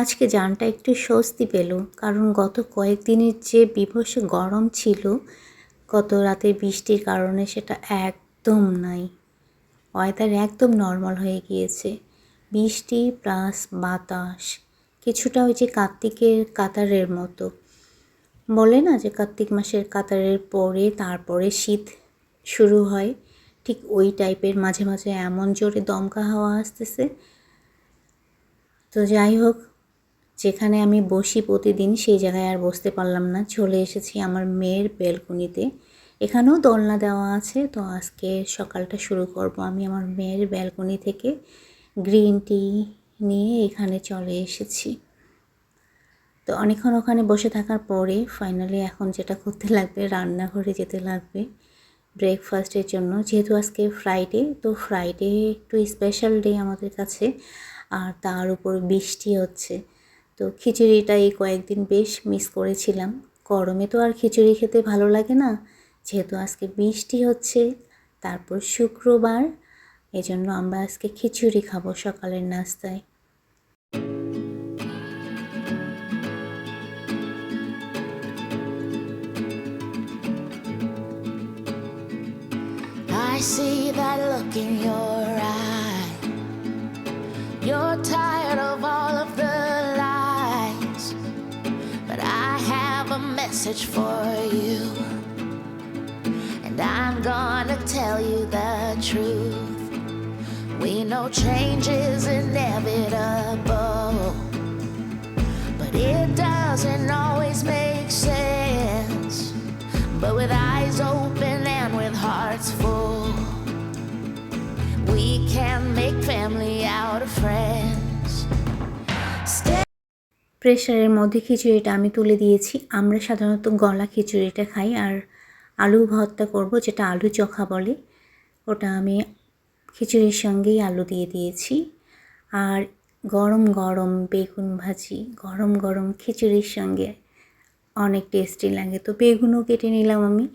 আজকে জানটা একটু স্বস্তি পেল, কারণ গত কয়েকদিনের যে বিভৎস গরম ছিল, গত রাতে বৃষ্টির কারণে সেটা একদম নাই। ওয়েদার একদম নর্মাল হয়ে গিয়েছে। বৃষ্টি প্লাস বাতাস, কিছুটা ওই যে কার্তিকের কাতারের মতো। বলে না যে কার্তিক মাসের কাতারের পরে তারপরে শীত শুরু হয়? ঠিক ওই টাইপের মাঝে মাঝে এমন জোরে দমকা হাওয়া আসতেছে। তো যাই হোক যেখানে আমি বসি প্রতিদিন, সেই জায়গায় আর বসতে পারলাম না। চলে এসেছি আমার মেয়ের বেলকনিতে এখানেও দোলনা দেওয়া আছে। তো আজকে সকালটা শুরু করব আমি আমার মেয়ের ব্যালকনি থেকে। গ্রিন টি নিয়ে এখানে চলে এসেছি। তো অনেকক্ষণ ওখানে বসে থাকার পরে ফাইনালি এখন যেটা করতে লাগবে, রান্নাঘরে যেতে লাগবে ব্রেকফাস্টের জন্য। যেহেতু আজকে ফ্রাইডে তো ফ্রাইডে একটু স্পেশাল ডে আমাদের কাছে। আর তার উপর বৃষ্টি হচ্ছে। তো খিচুড়িটা এই কয়েকদিন বেশ মিস করেছিলাম গরমে তো আর খিচুড়ি খেতে ভালো লাগে না, যেহেতু আজকে বৃষ্টি হচ্ছে, তারপর শুক্রবার, এজন্য আমরা আজকে খিচুড়ি খাব সকালের নাস্তায় I see that look in your eye. You're tired have a message for you. And I'm gonna tell you the truth. We know change is inevitable. But it doesn't always make প্রেশারের মধ্যে খিচুড়িটা আমি তুলে দিয়েছি। আমরা সাধারণত গলা খিচুড়িটা খাই আর আলু ভর্তা করব, যেটা আলু চোখা বলে। ওটা আমি খিচুড়ির সঙ্গেই আলু দিয়ে দিয়েছি। আর গরম গরম বেগুন ভাজি, গরম গরম খিচুড়ির সঙ্গে অনেক টেস্টি লাগে। তো বেগুনও কেটে নিলাম আমি।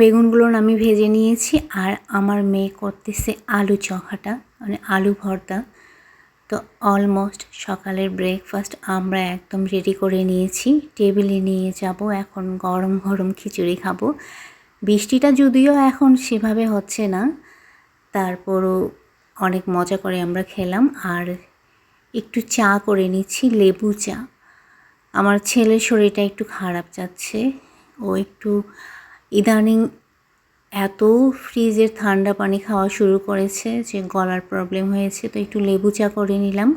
বেগুনগুলো আমি ভেজে নিয়েছি আর আমার মেয়ে করতেছে আলু চখাটা মানে আলু ভর্তা। তো অলমোস্ট সকালের ব্রেকফাস্ট আমরা একদম রেডি করে নিয়েছি। টেবিলে নিয়ে যাব, এখন গরম গরম খিচুড়ি খাব। বৃষ্টিটা যদিও এখন সেভাবে হচ্ছে না, তারপরও অনেক মজা করে আমরা খেলাম। আর একটু চা করে নিচ্ছি, লেবু চা। আমার ছেলের শরীরটা একটু খারাপ যাচ্ছে, ও একটু ইদানিং এত ফ্রিজের ঠান্ডা পানি খাওয়া শুরু করেছে যে গলার প্রবলেম হয়েছে, তো একটু লেবু চা করে নিলাম।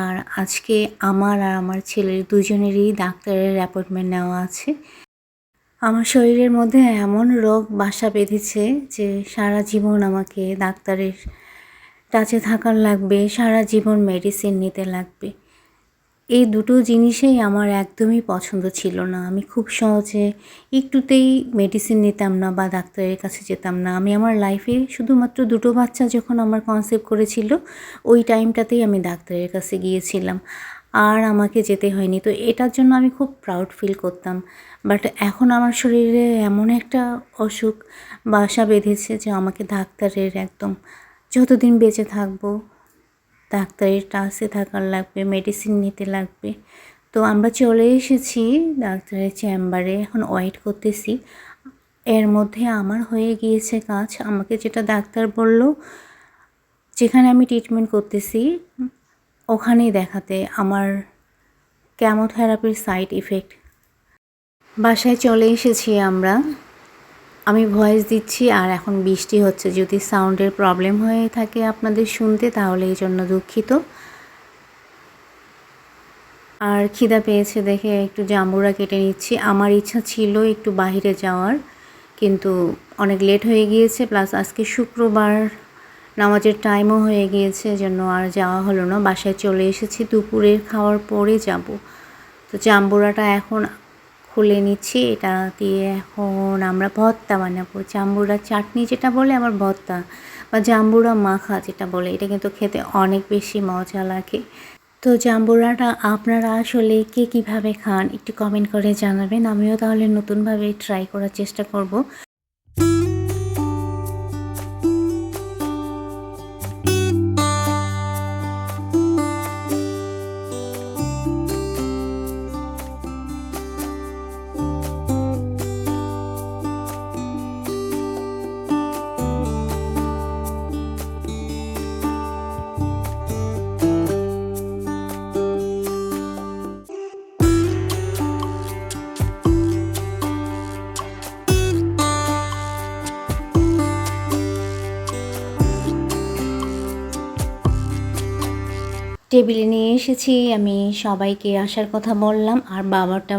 আর আজকে আমার আর আমার ছেলের দুজনেরই ডাক্তারের অ্যাপয়েন্টমেন্ট নেওয়া আছে। আমার শরীরের মধ্যে এমন রোগ বাসা বেঁধেছে যে সারা জীবন আমাকে ডাক্তারের টাচে থাকার লাগবে, সারা জীবন মেডিসিন নিতে লাগবে। এই দুটো জিনিসেই আমার একদমই পছন্দ ছিল না। আমি খুব সহজে একটুতেই মেডিসিন নিতাম না বা ডাক্তারের কাছে যেতাম না। আমি আমার লাইফে শুধুমাত্র দুটো বাচ্চা যখন আমার কনসেপ্ট করেছিল, ওই টাইমটাতেই আমি ডাক্তারের কাছে গিয়েছিলাম। আর আমাকে যেতে হয়নি। তো এটার জন্য আমি খুব প্রাউড ফিল করতাম। বাট এখন আমার শরীরে এমন একটা অসুখ, বাসা বেঁধেছে যে আমাকে ডাক্তারের একদম যতদিন বেঁচে থাকব ডাক্তারের টাচে থাকার লাগবে মেডিসিন নিতে লাগবে। তো আমরা চলে এসেছি ডাক্তারের চেম্বারে এখন ওয়েট করতেছি। এর মধ্যে আমার হয়ে গিয়েছে কাজ। আমাকে যেটা ডাক্তার বলল, যেখানে আমি ট্রিটমেন্ট করতেছি, ওখানেই দেখাতে। আমার কেমোথেরাপির সাইড ইফেক্ট বাসায় চলে এসেছি আমরা। আমি ভয়েস দিচ্ছি আর এখন বৃষ্টি হচ্ছে। যদি সাউন্ডের প্রবলেম হয়ে থাকে আপনাদের শুনতে, তাহলে এই জন্য দুঃখিত। আর খিদা পেয়েছে দেখে একটু জাম্বুরা কেটে নিচ্ছি। আমার ইচ্ছা ছিল একটু বাইরে যাওয়ার, কিন্তু অনেক লেট হয়ে গিয়েছে। প্লাস আজকে শুক্রবার, নামাজের টাইমও হয়ে গিয়েছে জন্য আর যাওয়া হলো না। বাসায় চলে এসেছি, দুপুরের খাওয়ার পরে যাব। তো জাম্বুরাটা এখন খুলে নিচ্ছি। এটা দিয়ে এখন আমরা ভর্তা বানাবো। জাম্বুরা চাটনি যেটা বলে আমার ভর্তা বা জাম্বুরা মাখা যেটা বলে, এটা কিন্তু খেতে অনেক বেশি মজা লাগে। তো জাম্বুরাটা আপনারা আসলে কে কীভাবে খান একটু কমেন্ট করে জানাবেন। আমিও তাহলে নতুনভাবে ট্রাই করার চেষ্টা করব। টেবিলে নিয়ে এসেছি, আমি সবাইকে আসার কথা বললাম, আর বাবাটা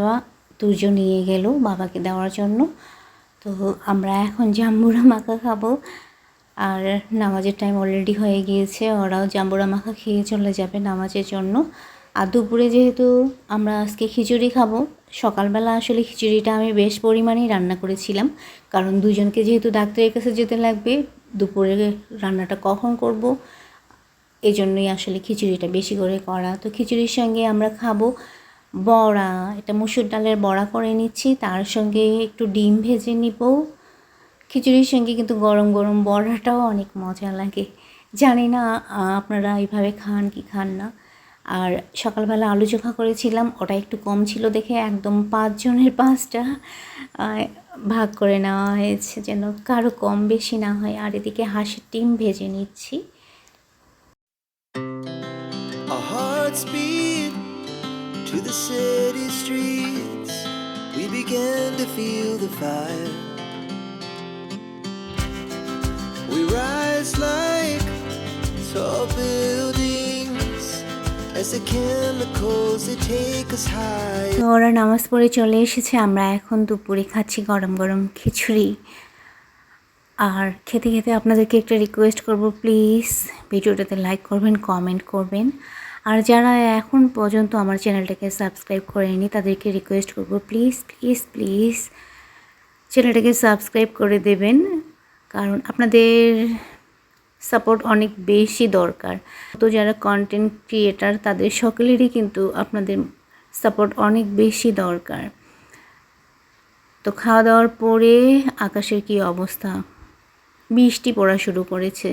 দুজন নিয়ে গেল বাবাকে দেওয়ার জন্য। তো আমরা এখন জাম্বুরা মাখা খাব। আর নামাজের টাইম অলরেডি হয়ে গিয়েছে, ওরাও জাম্বুরা মাখা খেয়ে চলে যাবে নামাজের জন্য। আর দুপুরে যেহেতু আমরা আজকে খিচুড়ি খাব, সকালবেলা আসলে খিচুড়িটা আমি বেশ পরিমাণেই রান্না করেছিলাম। কারণ দুজনকে যেহেতু ডাক্তারের কাছে যেতে লাগবে, দুপুরে রান্নাটা কখন করব এই জন্যই আসলে খিচুড়িটা বেশি করে করা। তো খিচুড়ির সঙ্গে আমরা খাব বড়া। এটা মুসুর ডালের বড়া করে নিচ্ছি, তার সঙ্গে একটু ডিম ভেজে নিব। খিচুড়ির সঙ্গে কিন্তু গরম গরম বড়াটাও অনেক মজা লাগে। জানি না আপনারা এইভাবে খান কি খান না। আর সকালবেলা আলু চোখা করেছিলাম, ওটা একটু কম ছিল দেখে একদম পাঁচজনের পাঁচটা ভাগ করে নেওয়া হয়েছে যেন কারও কম বেশি না হয়। আর এদিকে হাঁসের ডিম ভেজে নিচ্ছি। Beat to the city streets. We began to feel the fire. We rise like tall buildings as the chemicals they take us higher. তো ওরা নামাজ পড়ে চলে এসেছে আমরা এখন দুপুরে খাচ্ছি গরম গরম খিচুড়ি আর খেতে খেতে আপনাদেরকে একটা রিকোয়েস্ট করব প্লিজ ভিডিওটাতে লাইক করবেন কমেন্ট করবেন আর যারা এখন পর্যন্ত আমার চ্যানেলটাকে সাবস্ক্রাইব করেনি, তাদেরকে রিকোয়েস্ট করব। প্লিজ প্লিজ প্লিজ চ্যানেলটাকে সাবস্ক্রাইব করে দেবেন, কারণ আপনাদের সাপোর্ট অনেক বেশি দরকার। তো যারা কন্টেন্ট ক্রিয়েটার তাদের সকলেরই কিন্তু আপনাদের সাপোর্ট অনেক বেশি দরকার। তো খাওয়া দাওয়ার পরে আকাশের কি অবস্থা? বৃষ্টি পড়া শুরু করেছে।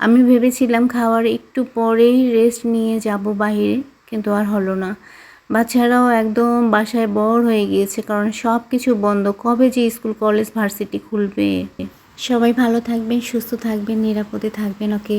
আমি ভেবেছিলাম খাওয়ার একটু পরেই রেস্ট নিয়ে যাব বাইরে কিন্তু আর হলো না। বাচ্চারাও একদম বাসায় বড় হয়ে গিয়েছে, কারণ সব কিছু বন্ধ। কবে যে স্কুল কলেজ ভার্সিটি খুলবে? সবাই ভালো থাকবেন, সুস্থ থাকবেন, নিরাপদে থাকবেন ওকে